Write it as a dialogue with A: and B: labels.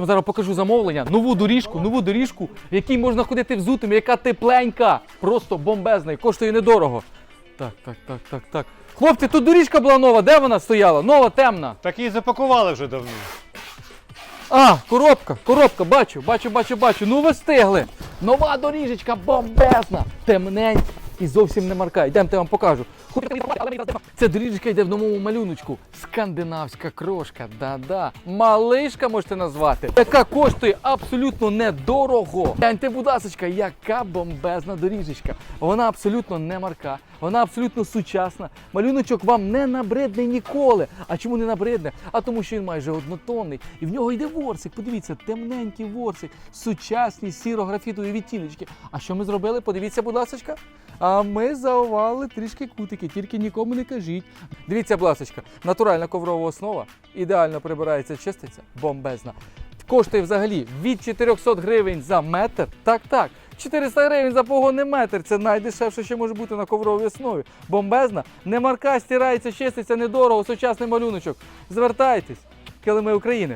A: Вам зараз покажу замовлення. Нову доріжку, нову доріжку, в якій можна ходити взутим, яка тепленька. Просто бомбезна і коштує недорого. Так, так, так, так, так. Хлопці, тут доріжка була нова. Де вона стояла? Нова, темна.
B: Так її запакували вже давно.
A: А, коробка, коробка, бачу, бачу, бачу, бачу. Ну ви встигли. Нова доріжечка бомбезна. Темнень і зовсім не марка. Йдемте я вам покажу. Ця доріжечка йде в новому малюночку. Скандинавська крошка. Да-да. Малишка можете назвати. Яка коштує абсолютно недорого. Гляньте, будь ласочка, яка бомбезна доріжечка. Вона абсолютно не марка, вона абсолютно сучасна. Малюночок вам не набридне ніколи. А чому не набридне? А тому, що він майже однотонний. І в нього йде ворсик. Подивіться, темненький ворсик, сучасні сіро-графітові відтіночки. А що ми зробили? Подивіться, будь ласочка. А ми заували трішки кутики, тільки нікому не кажіть. Дивіться, будь ласочка, натуральна коврова основа, ідеально прибирається, чиститься, бомбезна. Коштує взагалі від 400 гривень за метр. Так, так. 400 гривень за погонний метр. Це найдешевше, що може бути на ковровій основі. Бомбезна, не марка, стирається, чиститься недорого, сучасний малюночок. Звертайтесь, килими України.